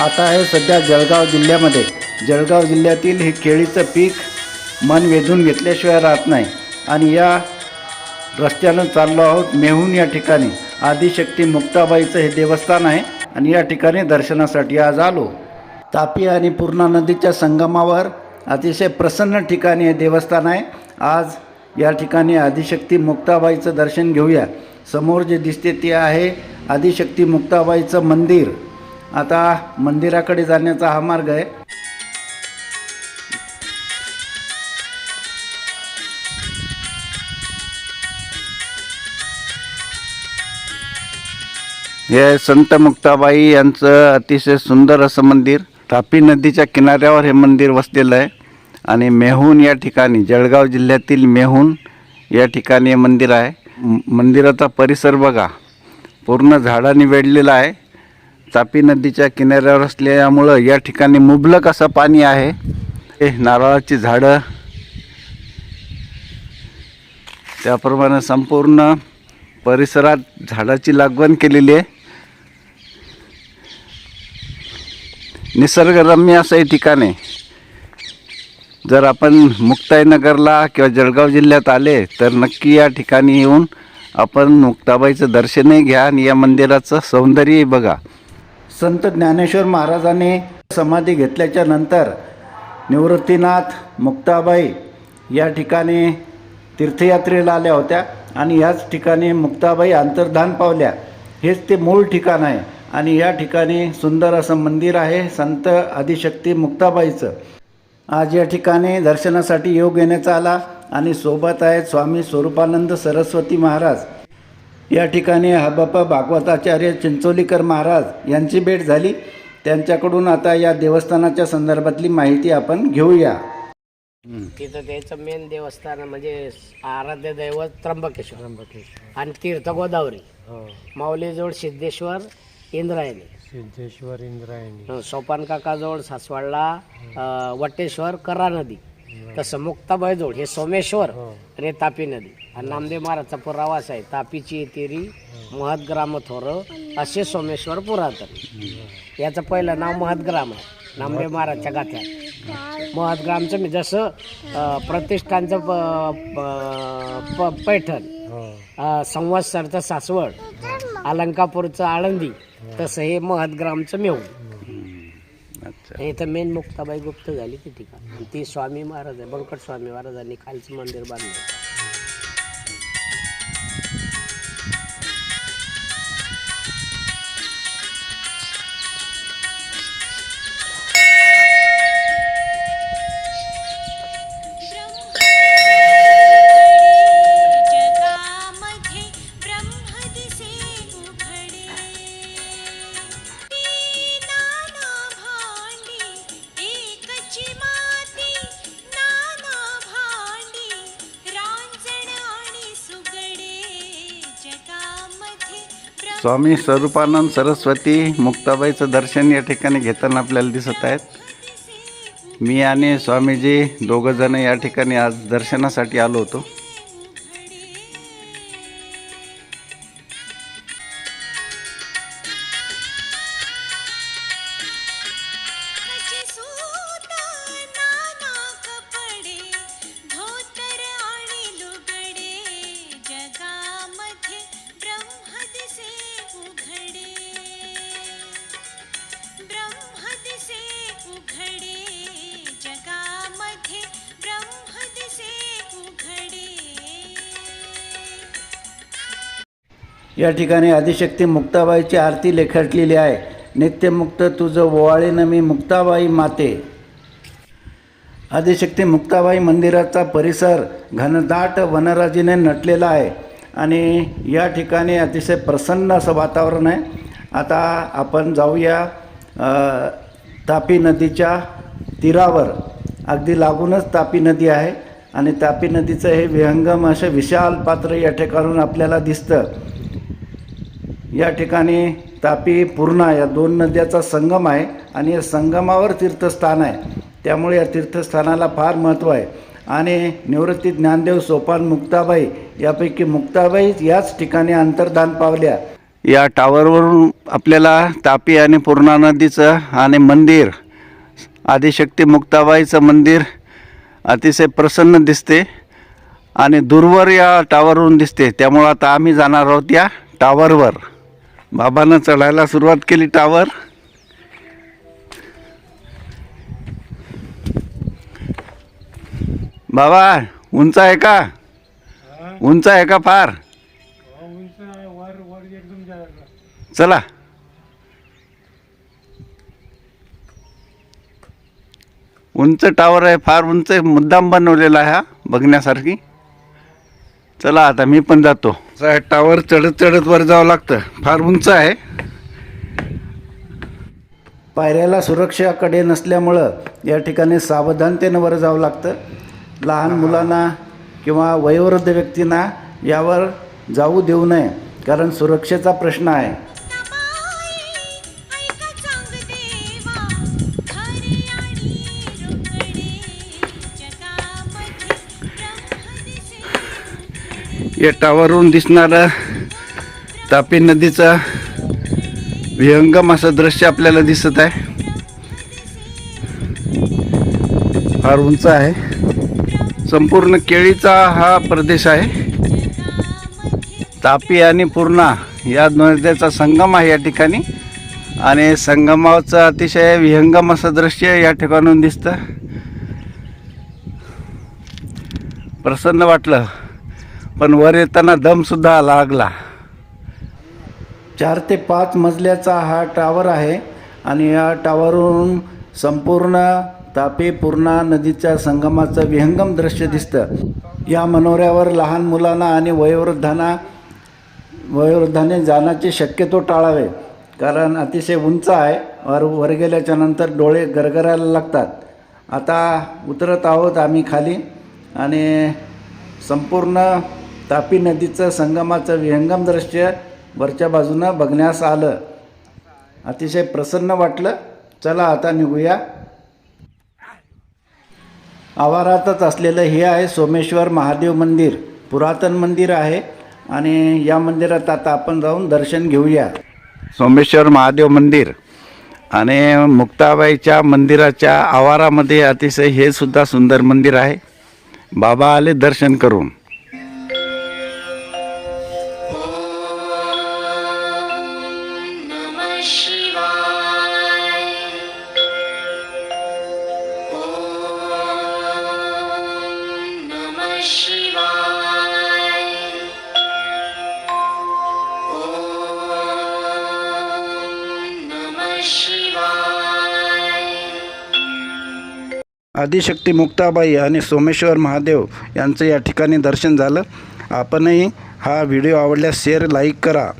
आता आहे सध्या जळगाव जिल्ह्यामध्ये. जळगाव जिल्ह्यातील हे केळीचं पीक मन वेधून घेतल्याशिवाय राहत नाही. आणि या रस्त्यानं चाललो आहोत मेहून या ठिकाणी. आदिशक्ती मुक्ताबाईचं हे देवस्थान आहे आणि या ठिकाणी दर्शनासाठी आज आलो. तापी आणि पूर्णा नदीच्या संगमावर अतिशय प्रसन्न ठिकाणी हे देवस्थान आहे. आज या ठिकाणी आदिशक्ती मुक्ताबाईचं दर्शन घेऊया. समोर जे दिसते ते आहे आदिशक्ती मुक्ताबाईचं मंदिर. आता मंदिराकडे जाण्याचा हा मार्ग आहे. हे संत मुक्ताबाई यांचं अतिशय सुंदर असं मंदिर. तापी नदीच्या किनाऱ्यावर हे मंदिर वसलेलं आहे. आणि मेहून या ठिकाणी जळगाव जिल्ह्यातील मेहून या ठिकाणी हे मंदिर आहे. मंदिराचा परिसर बघा. पूर्ण झाडांनी वेढलेला आहे. तापी नदीच्या किनाऱ्यावर असल्यामुळं या ठिकाणी मुबलक असं पाणी आहे. हे नारळाची झाडं. त्याप्रमाणे संपूर्ण परिसरात झाडाची लागवण केलेली आहे. निसर्गरम्य असं हे ठिकाण आहे. जर आपण मुक्ताईनगरला किंवा जळगाव जिल्ह्यात आले तर नक्की या ठिकाणी येऊन आपण मुक्ताबाईचं दर्शनही घ्या आणि या मंदिराचं सौंदर्यही बघा. संत ज्ञानेश्वर महाराजांनी समाधी घेतल्याच्या नंतर निवृत्तीनाथ मुक्ताबाई या ठिकाणी तीर्थयात्रेला आल्या होत्या आणि याच ठिकाणी मुक्ताबाई अंतर्धान पावल्या. हेच ते मूळ ठिकाण आहे आणि या ठिकाणी सुंदर असं मंदिर आहे संत आदिशक्ती मुक्ताबाईचं. आज या ठिकाणी दर्शनासाठी योग येण्याचा आला आणि सोबत आहेत स्वामी स्वरूपानंद सरस्वती महाराज. या ठिकाणी हबप्पा भागवताचार्य चिंचोलीकर महाराज यांची भेट झाली. त्यांच्याकडून आता या देवस्थानाच्या संदर्भातली माहिती आपण घेऊया. तिथं त्याचं मेन देवस्थान म्हणजे आराध्य दैवत त्र्यंबकेश्वर. त्र्यंबकेश्वर. आणि तीर्थ गोदावरी. माऊलीजवळ सिद्धेश्वर इंद्रायणी. सिद्धेश्वर इंद्रायणी. सोपान काकाजवळ सासवाडला अं, वटेश्वर करा नदी. तसं मुक्ताबाईजवळ हे सोमेश्वर आणि तापी नदी. आणि नामदेव महाराजचा पुरावास आहे. तापीची तेरी महदग्राम थोर असे सोमेश्वर पुरातन. याचं पहिलं नाव महदग्राम आहे. नामदेव महाराजच्या गाथ्यात. महदग्रामचं मी जसं प्रतिष्ठानचं प- प- पैठण अं, संवत्सरचं सासवड अलंकापूरचं आळंदी तसं हे महदग्रामचं मेहू अच्छा इथं मेन मुक्ताबाई गुप्त झाली ती ठिकाण आणि ती स्वामी महाराज आहे. बळकट स्वामी महाराजांनी खालचं मंदिर बांधलं. स्वामी स्वरूपानंद सरस्वती मुक्ताबाईचं दर्शन या ठिकाणी घेताना आपल्याला दिसत आहेत. मी आणि स्वामीजी दोघंजणं या ठिकाणी आज दर्शनासाठी आलो होतो. या ठिकाणी आदिशक्ती मुक्ताबाईची आरती लेखटलेली आहे. नित्यमुक्त तुझं ओवाळीनं मी मुक्ताबाई माते. आदिशक्ती मुक्ताबाई मंदिराचा परिसर घनदाट वनराजीने नटलेला आहे. आणि या ठिकाणी अतिशय प्रसन्न असं वातावरण आहे. आता आपण जाऊया तापी नदीच्या तीरावर. अगदी लागूनच तापी नदी आहे. आणि तापी नदीचं हे विहंगम असं विशाल पात्र या ठिकाणून आपल्याला दिसतं. या ठिकाणी तापी पूर्णा या दोन नद्याचा संगम आहे आणि या संगमावर तीर्थस्थान आहे. त्यामुळे या तीर्थस्थानाला फार महत्त्व आहे. आणि निवृत्ती ज्ञानदेव सोपान मुक्ताबाई यापैकी मुक्ताबाई याच ठिकाणी अंतर्धान पावल्या. या टावरवरून आपल्याला तापी आणि पूर्णा नदीचं आणि मंदिर आदिशक्ती मुक्ताबाईचं मंदिर अतिशय प्रसन्न दिसते आणि दूरवर या टावरवरून दिसते. त्यामुळं आता आम्ही जाणार आहोत या टावरवर. बाबानं चढायला सुरुवात केली टावर बाबा उंच आहे का? उंच आहे का फार? जायला चला. उंच टावर आहे फार उंच मुद्दाम बनवलेला आहे हा बघण्यासारखी. चला आता मी पण जातो. टावर चढत चढत वर जावं लागतं. फार उंच आहे. पायऱ्याला सुरक्षाकडे नसल्यामुळं या ठिकाणी सावधानतेनं वर जावं लागतं. लहान मुलांना किंवा वयोवृद्ध व्यक्तींना यावर जाऊ देऊ नये कारण सुरक्षेचा प्रश्न आहे. दिसे या टावरवरून तापी नदीचा विहंगम असं दृश्य आपल्याला दिसत आहे. फार उंच आहे. संपूर्ण केळीचा हा प्रदेश आहे. तापी आणि पूर्णा या नद्याचा संगम आहे या ठिकाणी. आणि संगमाचं अतिशय विहंगम असं दृश्य या ठिकाणून दिसतं. प्रसन्न वाटलं. पण वर येताना दमसुद्धा लागला. चार ते पाच मजल्याचा हा टावर आहे आणि या टावरवरून संपूर्ण तापी पूर्णा नदीच्या संगमाचं विहंगम दृश्य दिसतं. या मनोऱ्यावर लहान मुलांना आणि वयोवृद्धांना वयोवृद्धाने जाण्याची शक्यतो टाळावे कारण अतिशय उंच आहे. वर वर गेल्याच्यानंतर डोळे गरगरायला लागतात. आता उतरत आहोत आम्ही खाली आणि संपूर्ण तापी नदीचं संगमाचं विहंगम दृश्य वरच्या बाजूनं बघण्यास आलं. अतिशय प्रसन्न वाटलं. चला आता निघूया. आवारातच असलेलं हे आहे सोमेश्वर महादेव मंदिर. पुरातन मंदिर आहे आणि या मंदिरात आता आपण जाऊन दर्शन घेऊया. सोमेश्वर महादेव मंदिर. आणि मुक्ताबाईच्या मंदिराच्या आवारामध्ये अतिशय हे सुद्धा सुंदर मंदिर आहे. बाबा आले दर्शन करून. आदिशक्ती मुक्ताबाई आणि सोमेश्वर महादेव यांचं या ठिकाणी दर्शन झालं. आपणही हा व्हिडिओ आवडल्यास शेअर लाईक करा.